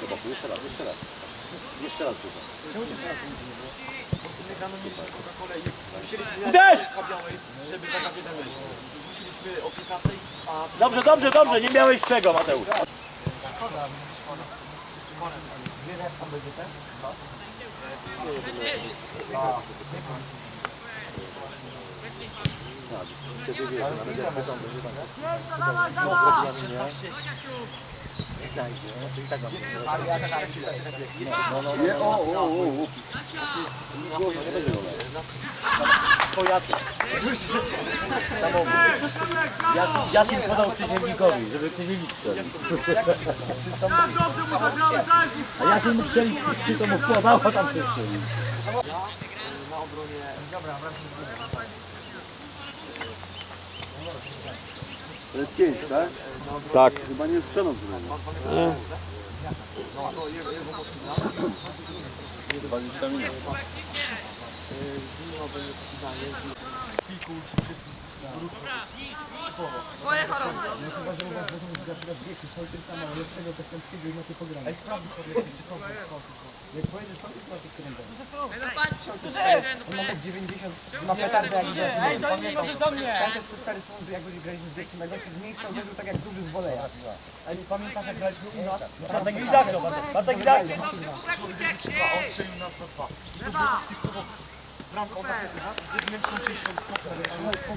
Zobacz, jeszcze raz, jeszcze raz. Jeszcze raz tutaj. Uderz! żeby zakaz jeden leci. Musieliśmy o 15, a Dobrze, dobrze, dobrze, nie miałeś czego, Mateusz. Wtedy wiesz, nawet jak pytam, będzie tak. Nie znajdzie, to i tak mam. Nie, o, o, o, o. Nie będzie rolę. Swojaty. Samochód. Jas, Jasin podał przeziemnikowi, żeby przeziemnik strzelił. A Jasin mógł strzelić, przy to mu podał, a tam się strzelił. na obronie To jest pięć, tak? Tak. Chyba nie Dobra, Twoje choroby. No chyba, że u was będą za teraz wieki, są tym samo, lepszego Kostępskiego i macie pogramy. Ej, sprawdź sobie, czy są Jak pojedziesz, są tym macie kręgą. No patrz, On ma tak 90, ma petardę jak idzie. Ej, do mnie, możesz do mnie! Pamiętasz, co stary sąd, jak byli graliśmy z Dzieci Jacksonem, gościu z miejsca uderzył tak jak duży z woleja. Ale pamiętasz, jak graliśmy u nas? Bartek Gwizdawczo, Bartek Gwizdawczo! Dobrze, dobrze, uciek się! Ostrzej na 2-2 bramką tak z zewnętrzną częścią stopy.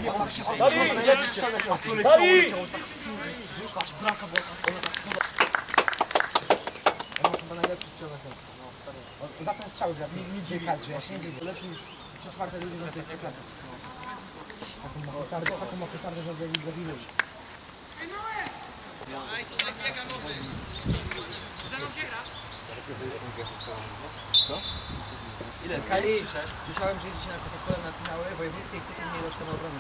Nie, on się on jest najlepszy, a to leciało, leciało tak fury. Patrz, bramka była tak, ona tak chyba... On chyba najlepszy strzał na końcu. No, stary. On za ten strzał gra, nie dziwię kadrze, ja się nie dziwię. Lepiej już trzy czwarte drugie za tej pekardy. Taką ma pekardę, taką ma pekardę, że go widzisz. Ej, no, ej! Ej, to tak jak nowy widzieć. Ile? Skali, słyszałem, że jedziecie na Coca-Colę na finały wojewódzkie i chcecie mnie lożkę na obronę.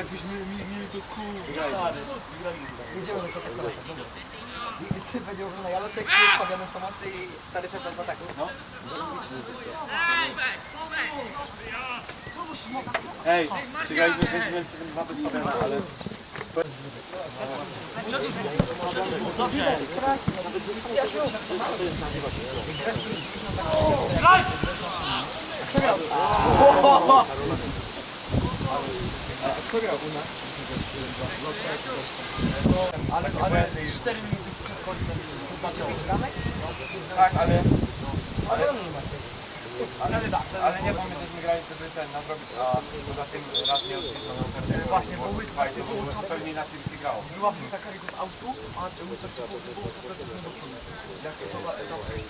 Jakbyśmy mieli, mieli to kół. Jedziemy do Coca-Cola. ty będzie obrona Jaloczek, ty jest Fabianem w pomocy i stary czeka w ataku. No. Ej, czekajcie, się ten nawet Stevena, ale... Ale, ale 4 minuty przed końcem zobaczył. Tak, ale... Ale, ale, ale nie pamiętam, że grali wtedy ten nadrobić, a poza tym raz nie odpisał na kartę. Właśnie, bo łyska, to było pewnie na tym się grało. Była wrzuta Kariego z autu, a łyska to było, to było kompletnie do przodu. Jak to była,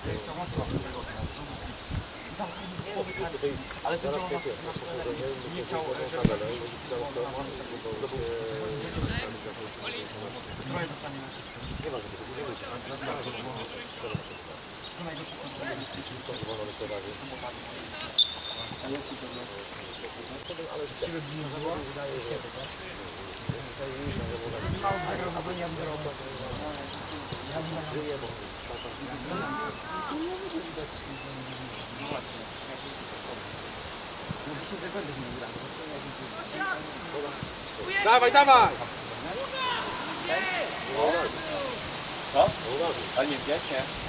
to jeszcze łatwo do tego. Tam połowy karty, ale to było na nie chciał, żeby... Trochę dostanie na Dawaj, dawaj! Co? Ale nie wiecie.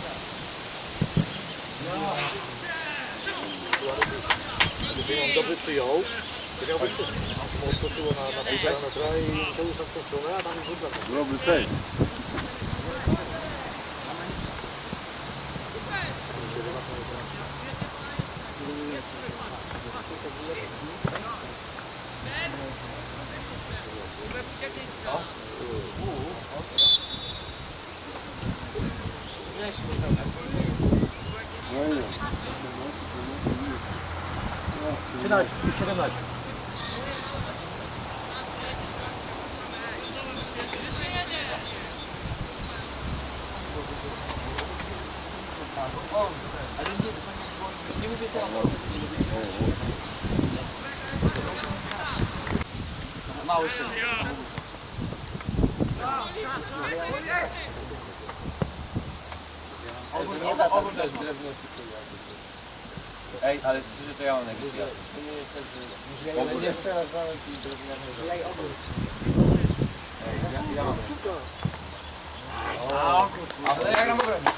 Gdyby on dobry przyjął, to miałby Odskoczyło na, na półtora metra i musiał już na tą stronę, a tam już był bramka. Dobry przejść. Trzynaście, 17. Mały syn. Ej, ale że to ja mam najwyższy Jeszcze raz mamy drewniany. Jaj ogród. Ja mam. Ale ja gram obrębie.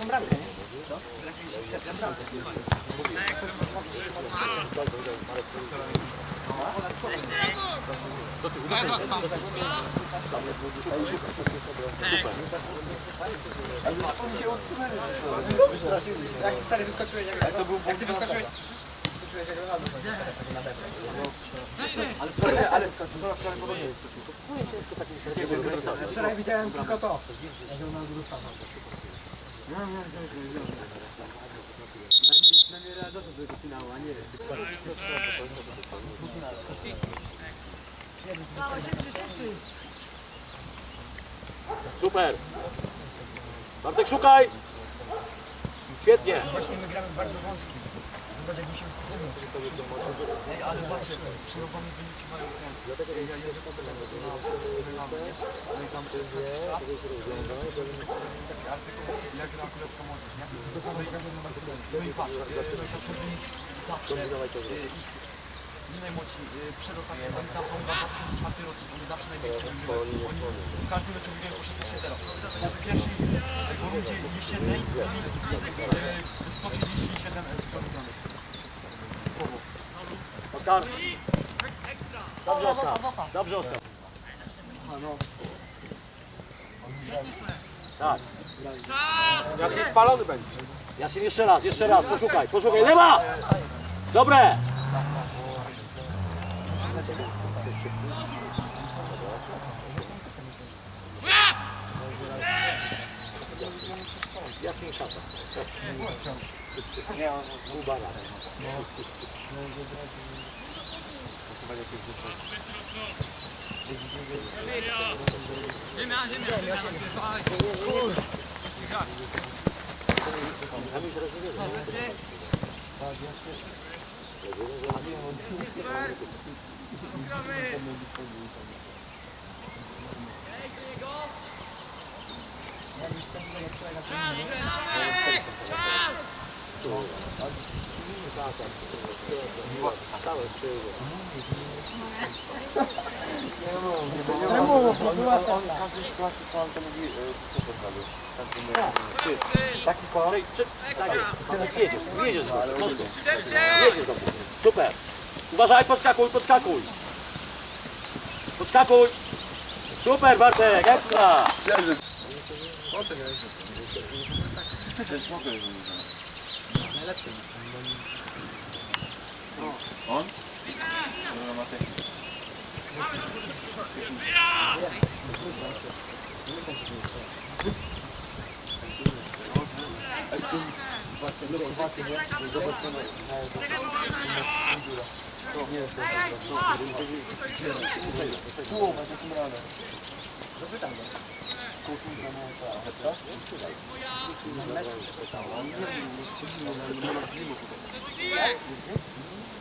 Tą bramkę, nie? Co? Bramkę. Jak ty stary wyskoczyłeś, jak, jak, jak ty wyskoczyłeś, wyskoczyłeś na debę. Ale wczoraj, ale wczoraj widziałem tylko to, jak Ronaldo dostał. Super. Bartek, szukaj. Świetnie. Właśnie my gramy bardzo wąski. Zobacz jak musimy stopniować. Wszyscy Ej, ale patrzcie, przyrobione wyniki mają ten. Dlatego ja jeżdżę po tyle, bo na wygląda, nie? Ale tam co jakiś czas, taki artykuł, jak gra królewska młodzież, nie? To samo pokażę na Barcelonie. No i patrz, e, no przed wynik zawsze e, ich nie najmłodsi, e, przedostatni, oni tam są na 2004 rocznik, oni zawsze wygrywają. Oni w każdym meczu wygrywają po 16-0. Pierwszy w rundzie jesiennej mieli e, 137 zdobywanych. Oskar. Dobrze, Oskar. Dobrze, Oskar. Tak. Jakiś spalony będzie. Jasin, jeszcze raz, jeszcze raz. Poszukaj, poszukaj. Lewa! Dobre. Jasin szata. Nie, on Czas! Czas! Kubana. Taki kolor? Tak jest. Jedziesz, jedziesz. Jedziesz dobrze. Super. Uważaj, podskakuj, podskakuj. Podskakuj. Super, Bartek, ekstra. On? Dobra,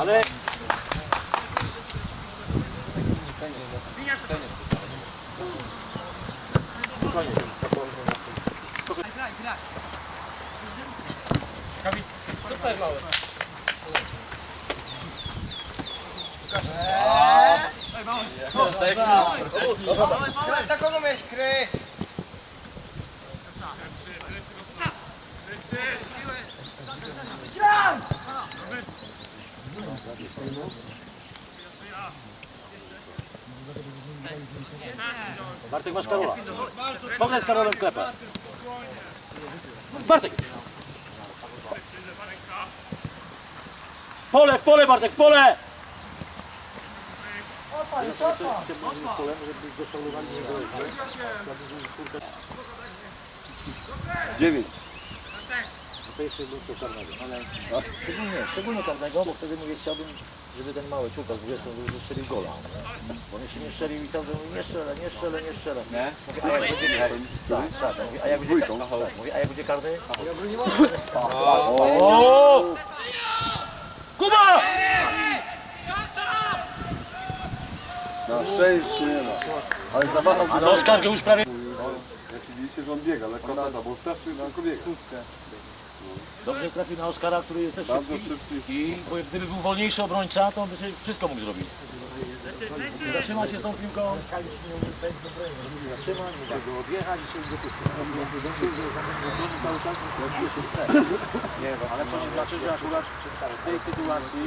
Ale Na kogo miałeś kryć? Bartek masz Karola. Pograj z Karolem klepę. Bartek! Pole, pole Bartek, pole! Dziewięć. To jeszcze był co karnego, ale... Szczególnie, szczególnie karnego, bo wtedy mówię, chciałbym, żeby ten mały czuka z wieszką był zestrzelił gola. nie? Bo on jeszcze nie strzelił i cały czas mówi, nie strzelę, nie strzelę, nie strzelę. Nie? Mówię, a jak będzie karny? Tak, tak, ja mówię, a jak będzie karny? Tak, mówię, a jak będzie karny? O! Kuba! Na szczęście nie ma. Ale zawahał się. Ale Oskar już prawie... Jak widzicie, że on biega, lekko pada, bo starszy tylko biega. Dobrze trafił na Oskara, który jest też Bardzo szybki. szybki. I bo gdyby był wolniejszy obrońca, to by sobie wszystko mógł zrobić. Zatrzyma się z tą piłką. Zatrzyma, nie da go odjechać i się dopuścić. Nie, ale co nie znaczy, że akurat w tej sytuacji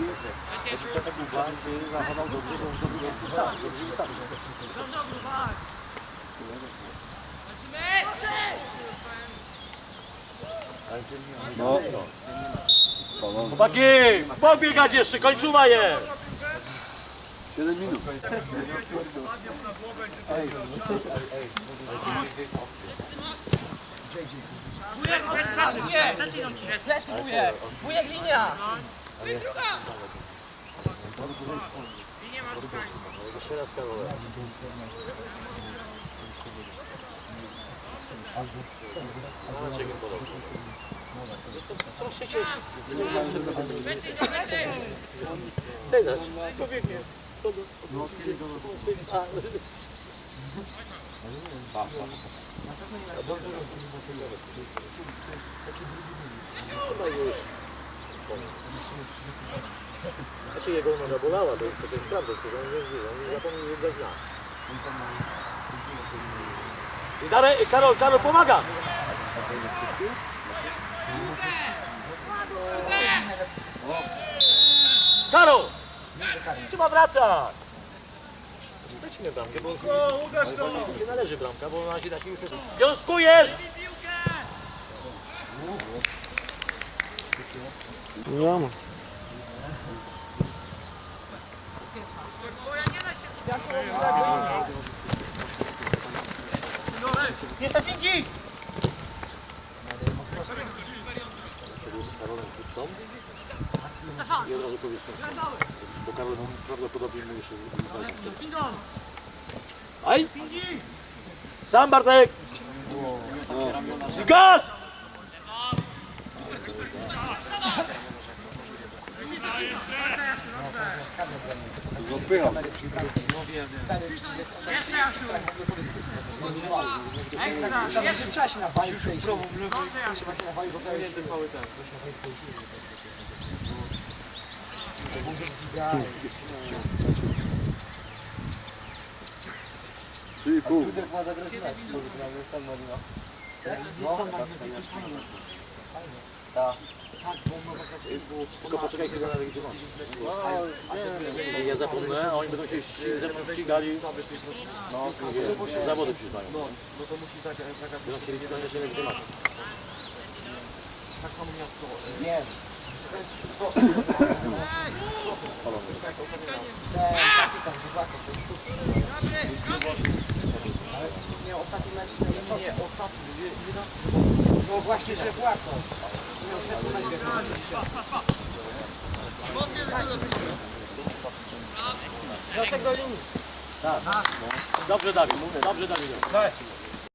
Przemek Kuba by zachował dobrze, bo dobrze jest ustawić, dobrze ustawić. No. Chłopaki, pobiegać jeszcze, kończowa jest! 7 minut. Plecy wujek! Wujek linia! Jeszcze raz Karolek. No, na ciebie podobnie. Co chcecie? Daj dać. Pobiegnie. A, Chyba już. Znaczy jego noga bolała, to, to jest prawda, tylko on nie wie, on nie zapomniał wybrać znak. I dalej, Karol, Karol pomaga! Karol! Trzeba wracać! Stracimy bramkę, bo ale nie należy bramka, bo na razie taki już jest. Wiązkujesz! Jest na pięci! z Karolem krótszą i od razu powiedz bo Karol prawdopodobnie mu jeszcze Aj! Sam Bartek! Gaz! Odpycham. Trzeba się nawalić. Trzeba się nawalić, bo to jest... Trzy i pół. Tylko poczekaj chwilę na gdzie masz. Ja zapomnę, a oni będą się ze mną ścigali. No, mówię, zawody przyznają. No, no to musi zagrać. Będą chcieli koniecznie legitymację. Nie, ostatni mecz, nie, nie, ostatni, nie, nie, no właśnie, że Błako. Miał setny mecz, Dobrze Dawid, dobrze Dawid.